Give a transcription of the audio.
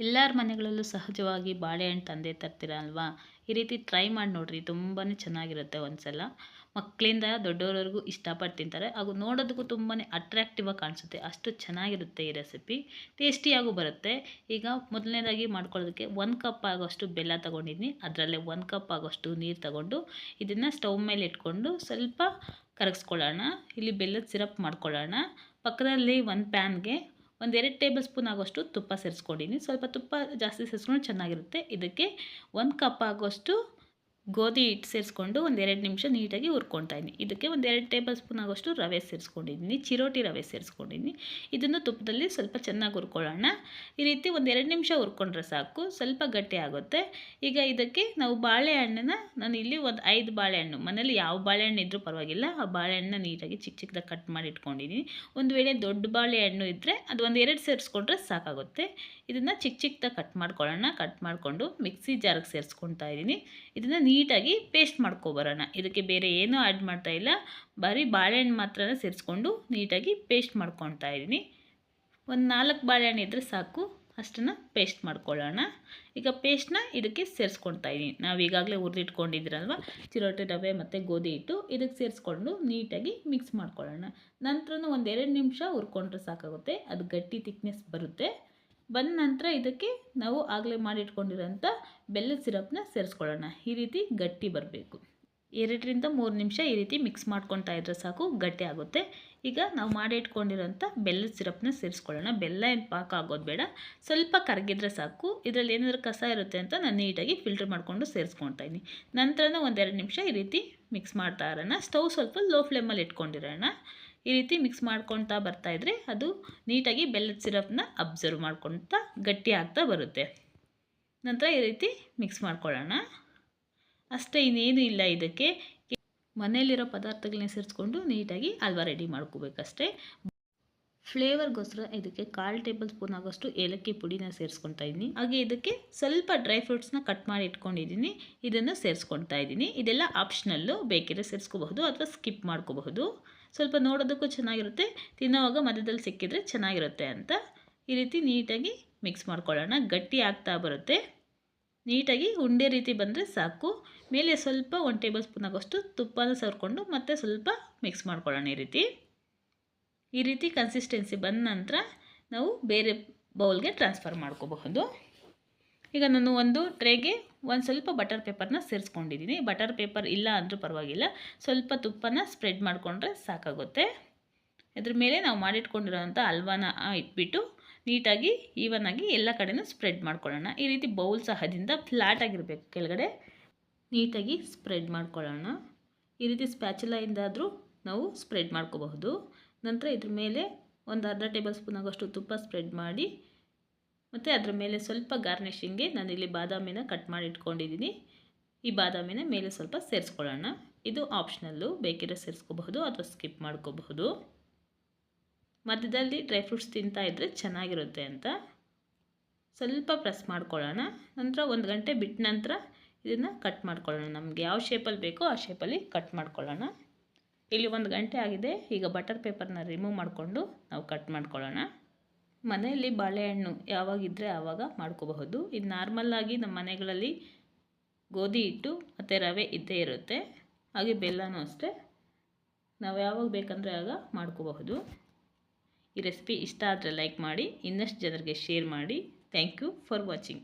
ಎಲ್ಲರ ಮನೆಗಳಲ್ಲೂ ಸಹಜವಾಗಿ ಬಾಳೆಹಣ್ಣು ತಂದೆ ತರ್ತೀರ ಅಲ್ವಾ? ಈ ರೀತಿ ಟ್ರೈ ಮಾಡಿ ನೋಡಿರಿ ತುಂಬಾ ಚೆನ್ನಾಗಿರುತ್ತೆ ಒಂದ್ಸಲ. ಮಕ್ಕಳಿಂದ ದೊಡ್ಡವರವರೆಗೂ ಇಷ್ಟಪಟ್ಟು ತಿಂತಾರೆ. ಹಾಗೂ ನೋಡೋದಕ್ಕೂ ತುಂಬಾ ಅಟ್ರಾಕ್ಟಿವ್ ಆಗಿ ಕಾಣಿಸುತ್ತೆ. ಅಷ್ಟು ಚೆನ್ನಾಗಿರುತ್ತೆ ಈ ರೆಸಿಪಿ ಟೇಸ್ಟಿಯಾಗೂ ಬರುತ್ತೆ. ಈಗ ಮೊದಲನೇದಾಗಿ ಮಾಡ್ಕೊಳ್ಳೋದಕ್ಕೆ ಒಂದು ಕಪ್ ಆಗೋಷ್ಟು ಬೆಲ್ಲ ತೊಗೊಂಡಿದ್ದೀನಿ ಅದರಲ್ಲೇ ಒಂದು ಕಪ್ ಆಗೋಷ್ಟು ನೀರು ತಗೊಂಡು ಇದನ್ನು ಸ್ಟವ್ ಮೇಲೆ ಇಟ್ಕೊಂಡು ಸ್ವಲ್ಪ ಕರಗಿಸ್ಕೊಳ್ಳೋಣ. ಇಲ್ಲಿ ಬೆಲ್ಲದ ಸಿರಪ್ ಮಾಡ್ಕೊಳ್ಳೋಣ. ಪಕ್ಕದಲ್ಲಿ ಒಂದು ಪ್ಯಾನ್ಗೆ ಒಂದೆರಡು ಟೇಬಲ್ ಸ್ಪೂನ್ ಆಗೋಷ್ಟು ತುಪ್ಪ ಸೇರಿಸ್ಕೊಂಡಿನಿ. ಸ್ವಲ್ಪ ತುಪ್ಪ ಜಾಸ್ತಿ ಸೇರಿಸ್ಕೊಂಡು ಚೆನ್ನಾಗಿರುತ್ತೆ. ಇದಕ್ಕೆ ಒಂದು ಕಪ್ ಆಗೋಷ್ಟು ಗೋಧಿ ಹಿಟ್ಟು ಸೇರಿಸ್ಕೊಂಡು ಒಂದೆರಡು ನಿಮಿಷ ನೀಟಾಗಿ ಹುರ್ಕೊಳ್ತಾ ಇದ್ದೀನಿ. ಇದಕ್ಕೆ ಒಂದೆರಡು ಟೇಬಲ್ ಸ್ಪೂನ್ ಆಗೋಷ್ಟು ರವೆ ಸೇರಿಸ್ಕೊಂಡಿದ್ದೀನಿ. ಚಿರೋಟಿ ರವೆ ಸೇರಿಸ್ಕೊಂಡಿದ್ದೀನಿ. ಇದನ್ನು ತುಪ್ಪದಲ್ಲಿ ಸ್ವಲ್ಪ ಚೆನ್ನಾಗಿ ಹುರ್ಕೊಳ್ಳೋಣ. ಈ ರೀತಿ ಒಂದೆರಡು ನಿಮಿಷ ಹುರ್ಕೊಂಡ್ರೆ ಸಾಕು. ಸ್ವಲ್ಪ ಗಟ್ಟಿ ಆಗುತ್ತೆ. ಈಗ ಇದಕ್ಕೆ ನಾವು ಬಾಳೆಹಣ್ಣನ್ನ, ನಾನು ಇಲ್ಲಿ ಒಂದು ಐದು ಬಾಳೆಹಣ್ಣು ಮನೇಲಿ ಯಾವ ಬಾಳೆಹಣ್ಣು ಇದ್ದರೂ ಪರವಾಗಿಲ್ಲ, ಆ ಬಾಳೆಹಣ್ಣನ್ನ ನೀಟಾಗಿ ಚಿಕ್ಕ ಚಿಕ್ಕದಾಗಿ ಕಟ್ ಮಾಡಿ ಇಟ್ಕೊಂಡಿದ್ದೀನಿ. ಒಂದು ವೇಳೆ ದೊಡ್ಡ ಬಾಳೆಹಣ್ಣು ಇದ್ದರೆ ಅದು ಒಂದು ಎರಡು ಸೇರಿಸ್ಕೊಂಡ್ರೆ ಸಾಕಾಗುತ್ತೆ. ಇದನ್ನು ಚಿಕ್ಕ ಚಿಕ್ಕದಾಗಿ ಕಟ್ ಮಾಡ್ಕೊಳ್ಳೋಣ. ಕಟ್ ಮಾಡಿಕೊಂಡು ಮಿಕ್ಸಿ ಜಾರಿಗೆ ಸೇರಿಸ್ಕೊಳ್ತಾ ಇದ್ದೀನಿ. ಇದನ್ನು ನೀಟಾಗಿ ಪೇಸ್ಟ್ ಮಾಡ್ಕೊಬರೋಣ ಇದಕ್ಕೆ ಬೇರೆ ಏನೂ ಆ್ಯಡ್ ಮಾಡ್ತಾ ಇಲ್ಲ. ಬರೀ ಬಾಳೆಹಣ್ಣು ಮಾತ್ರ ಸೇರಿಸ್ಕೊಂಡು ನೀಟಾಗಿ ಪೇಸ್ಟ್ ಮಾಡ್ಕೊತಾ ಇದ್ದೀನಿ. ಒಂದು ನಾಲ್ಕು ಬಾಳೆಹಣ್ಣು ಇದ್ದರೆ ಸಾಕು. ಅಷ್ಟನ್ನು ಪೇಸ್ಟ್ ಮಾಡ್ಕೊಳ್ಳೋಣ. ಈಗ ಪೇಸ್ಟ್ನ ಇದಕ್ಕೆ ಸೇರಿಸ್ಕೊಳ್ತಾ ಇದ್ದೀನಿ. ನಾವು ಈಗಾಗಲೇ ಹುರಿದಿಟ್ಕೊಂಡಿದ್ದೀರಲ್ವ ಚಿರೋಟಿ ರವೆ ಮತ್ತು ಗೋಧಿ ಹಿಟ್ಟು ಇದಕ್ಕೆ ಸೇರಿಸ್ಕೊಂಡು ನೀಟಾಗಿ ಮಿಕ್ಸ್ ಮಾಡ್ಕೊಳ್ಳೋಣ. ನಂತರ ಒಂದೆರಡು ನಿಮಿಷ ಹುರ್ಕೊಂಡ್ರೆ ಸಾಕಾಗುತ್ತೆ. ಅದು ಗಟ್ಟಿ ತಿಕ್ನೆಸ್ ಬರುತ್ತೆ. ಬಂದ ನಂತರ ಇದಕ್ಕೆ ನಾವು ಆಗಲೇ ಮಾಡಿಟ್ಕೊಂಡಿರೋಂಥ ಬೆಲ್ಲದ ಸಿರಪ್ನ ಸೇರಿಸ್ಕೊಳ್ಳೋಣ. ಈ ರೀತಿ ಗಟ್ಟಿ ಬರಬೇಕು. ಎರಡರಿಂದ ಮೂರು ನಿಮಿಷ ಈ ರೀತಿ ಮಿಕ್ಸ್ ಮಾಡ್ಕೊತಾ ಇದ್ರೆ ಸಾಕು, ಗಟ್ಟಿ ಆಗುತ್ತೆ. ಈಗ ನಾವು ಮಾಡಿ ಇಟ್ಕೊಂಡಿರೋಂಥ ಬೆಲ್ಲದ ಸಿರಪ್ನ ಸೇರಿಸ್ಕೊಳ್ಳೋಣ. ಬೆಲ್ಲ ಏನು ಪಾಕ ಆಗೋದು ಬೇಡ, ಸ್ವಲ್ಪ ಕರಗಿದ್ರೆ ಸಾಕು. ಇದರಲ್ಲಿ ಏನಾದರೂ ಕಸ ಇರುತ್ತೆ ಅಂತ ನಾನು ನೀಟಾಗಿ ಫಿಲ್ಟರ್ ಮಾಡಿಕೊಂಡು ಸೇರಿಸ್ಕೊಳ್ತಾ ಇದ್ದೀನಿ. ನಂತರ ಒಂದೆರಡು ನಿಮಿಷ ಈ ರೀತಿ ಮಿಕ್ಸ್ ಮಾಡ್ತಾ ಇರೋಣ. ಸ್ಟವ್ ಸ್ವಲ್ಪ ಲೋ ಫ್ಲೇಮಲ್ಲಿ ಇಟ್ಕೊಂಡಿರೋಣ. ಈ ರೀತಿ ಮಿಕ್ಸ್ ಮಾಡ್ಕೊತಾ ಬರ್ತಾಯಿದ್ರೆ ಅದು ನೀಟಾಗಿ ಬೆಲ್ಲದ ಸಿರಪ್ನ ಅಬ್ಸರ್ವ್ ಮಾಡ್ಕೊತಾ ಗಟ್ಟಿ ಆಗ್ತಾ ಬರುತ್ತೆ. ನಂತರ ಈ ರೀತಿ ಮಿಕ್ಸ್ ಮಾಡ್ಕೊಳ್ಳೋಣ. ಅಷ್ಟೇ ಇನ್ನೇನು ಇಲ್ಲ ಇದಕ್ಕೆ. ಮನೆಯಲ್ಲಿರೋ ಪದಾರ್ಥಗಳನ್ನ ಸೇರಿಸ್ಕೊಂಡು ನೀಟಾಗಿ ಹಲ್ವಾ ರೆಡಿ ಮಾಡ್ಕೋಬೇಕಷ್ಟೇ. ಫ್ಲೇವರ್ಗೋಸ್ಕರ ಇದಕ್ಕೆ ಕಾಲು ಟೇಬಲ್ ಸ್ಪೂನ್ ಆಗೋಷ್ಟು ಏಲಕ್ಕಿ ಪುಡಿನ ಸೇರಿಸ್ಕೊತಾ ಇದ್ದೀನಿ. ಹಾಗೆ ಇದಕ್ಕೆ ಸ್ವಲ್ಪ ಡ್ರೈ ಫ್ರೂಟ್ಸ್ನ ಕಟ್ ಮಾಡಿ ಇಟ್ಕೊಂಡಿದ್ದೀನಿ. ಇದನ್ನು ಸೇರಿಸ್ಕೊತಾ ಇದ್ದೀನಿ. ಇದೆಲ್ಲ ಆಪ್ಷನಲ್ಲು ಬೇಕಿದ್ರೆ ಸೇರಿಸ್ಕೋಬಹುದು ಅಥವಾ ಸ್ಕಿಪ್ ಮಾಡ್ಕೋಬಹುದು. ಸ್ವಲ್ಪ ನೋಡೋದಕ್ಕೂ ಚೆನ್ನಾಗಿರುತ್ತೆ. ತಿನ್ನೋವಾಗ ಮಧ್ಯದಲ್ಲಿ ಸಿಕ್ಕಿದ್ರೆ ಚೆನ್ನಾಗಿರುತ್ತೆ ಅಂತ. ಈ ರೀತಿ ನೀಟಾಗಿ ಮಿಕ್ಸ್ ಮಾಡ್ಕೊಳ್ಳೋಣ. ಗಟ್ಟಿ ಆಗ್ತಾ ಬರುತ್ತೆ. ನೀಟಾಗಿ ಉಂಡೆ ರೀತಿ ಬಂದರೆ ಸಾಕು. ಮೇಲೆ ಸ್ವಲ್ಪ ಒಂದು ಟೇಬಲ್ ಸ್ಪೂನ್ ಆಗೋಷ್ಟು ತುಪ್ಪನ ಸರ್ಕೊಂಡು ಮತ್ತೆ ಸ್ವಲ್ಪ ಮಿಕ್ಸ್ ಮಾಡ್ಕೊಳ್ಳೋಣ ಈ ರೀತಿ. ಈ ರೀತಿ ಕನ್ಸಿಸ್ಟೆನ್ಸಿ ಬಂದ ನಂತರ ನಾವು ಬೇರೆ ಬೌಲ್ಗೆ ಟ್ರಾನ್ಸ್ಫರ್ ಮಾಡ್ಕೋಬಹುದು. ಈಗ ನಾನು ಒಂದು ಟ್ರೇಗೆ ಒಂದು ಸ್ವಲ್ಪ ಬಟರ್ ಪೇಪರ್ನ ಸೇರಿಸ್ಕೊಂಡಿದ್ದೀನಿ. ಬಟರ್ ಪೇಪರ್ ಇಲ್ಲ ಅಂದರೂ ಪರವಾಗಿಲ್ಲ. ಸ್ವಲ್ಪ ತುಪ್ಪನ ಸ್ಪ್ರೆಡ್ ಮಾಡಿಕೊಂಡ್ರೆ ಸಾಕಾಗುತ್ತೆ. ಇದ್ರ ಮೇಲೆ ನಾವು ಮಾಡಿಟ್ಕೊಂಡಿರೋವಂಥ ಹಲ್ವಾನ ಇಟ್ಬಿಟ್ಟು ನೀಟಾಗಿ ಈವನ್ ಆಗಿ ಎಲ್ಲ ಕಡೆನೂ ಸ್ಪ್ರೆಡ್ ಮಾಡ್ಕೊಳ್ಳೋಣ. ಈ ರೀತಿ ಬೌಲ್ ಸಹದಿಂದ ಫ್ಲಾಟ್ ಆಗಿರಬೇಕು. ಕೆಳಗಡೆ ನೀಟಾಗಿ ಸ್ಪ್ರೆಡ್ ಮಾಡ್ಕೊಳ್ಳೋಣ. ಈ ರೀತಿ ಸ್ಪ್ಯಾಚುಲಾಯಿಂದಾದರೂ ನಾವು ಸ್ಪ್ರೆಡ್ ಮಾಡ್ಕೋಬಹುದು. ನಂತರ ಇದ್ರ ಮೇಲೆ ಒಂದು ಅರ್ಧ ಟೇಬಲ್ ಸ್ಪೂನ್ ಆಗೋಷ್ಟು ತುಪ್ಪ ಸ್ಪ್ರೆಡ್ ಮಾಡಿ, ಮತ್ತು ಅದರ ಮೇಲೆ ಸ್ವಲ್ಪ ಗಾರ್ನಿಷಿಂಗ್ಗೆ ಇಲ್ಲಿ ಬಾದಾಮಿನ ಕಟ್ ಮಾಡಿ ಇಟ್ಕೊಂಡಿದ್ದೀನಿ ಈ ಬಾದಾಮಿನ ಮೇಲೆ ಸ್ವಲ್ಪ ಸೇರಿಸ್ಕೊಳ್ಳೋಣ. ಇದು ಆಪ್ಷನಲ್ಲು ಬೇಕಿದ್ರೆ ಸೇರಿಸ್ಕೋಬಹುದು ಅಥವಾ ಸ್ಕಿಪ್ ಮಾಡ್ಕೋಬಹುದು. ಮಧ್ಯದಲ್ಲಿ ಡ್ರೈ ಫ್ರೂಟ್ಸ್ ತಿಂತಾ ಇದ್ದರೆ ಚೆನ್ನಾಗಿರುತ್ತೆ ಅಂತ. ಸ್ವಲ್ಪ ಪ್ರೆಸ್ ಮಾಡ್ಕೊಳ್ಳೋಣ. ನಂತರ ಒಂದು ಗಂಟೆ ಬಿಟ್ಟ ನಂತರ ಇದನ್ನು ಕಟ್ ಮಾಡ್ಕೊಳ್ಳೋಣ. ನಮಗೆ ಯಾವ ಶೇಪಲ್ಲಿ ಬೇಕೋ ಆ ಶೇಪಲ್ಲಿ ಕಟ್ ಮಾಡ್ಕೊಳ್ಳೋಣ. ಇಲ್ಲಿ ಒಂದು ಗಂಟೆ ಆಗಿದೆ. ಈಗ ಬಟರ್ ಪೇಪರ್ನ ರಿಮೂವ್ ಮಾಡಿಕೊಂಡು ನಾವು ಕಟ್ ಮಾಡ್ಕೊಳ್ಳೋಣ. ಮನೆಯಲ್ಲಿ ಬಾಳೆಹಣ್ಣು ಯಾವಾಗಿದ್ದರೆ ಆವಾಗ ಮಾಡ್ಕೋಬಹುದು. ಇದು ನಾರ್ಮಲ್ಲಾಗಿ ನಮ್ಮ ಮನೆಗಳಲ್ಲಿ ಗೋಧಿ ಹಿಟ್ಟು ಮತ್ತು ರವೆ ಇದ್ದೇ ಇರುತ್ತೆ. ಹಾಗೆ ಬೆಲ್ಲನೂ ಅಷ್ಟೇ. ನಾವು ಯಾವಾಗ ಬೇಕಂದರೆ ಆಗ ಮಾಡ್ಕೋಬಹುದು. ಈ ರೆಸಿಪಿ ಇಷ್ಟ ಆದರೆ ಲೈಕ್ ಮಾಡಿ ಇನ್ನಷ್ಟು ಜನರಿಗೆ ಶೇರ್ ಮಾಡಿ. Thank you for watching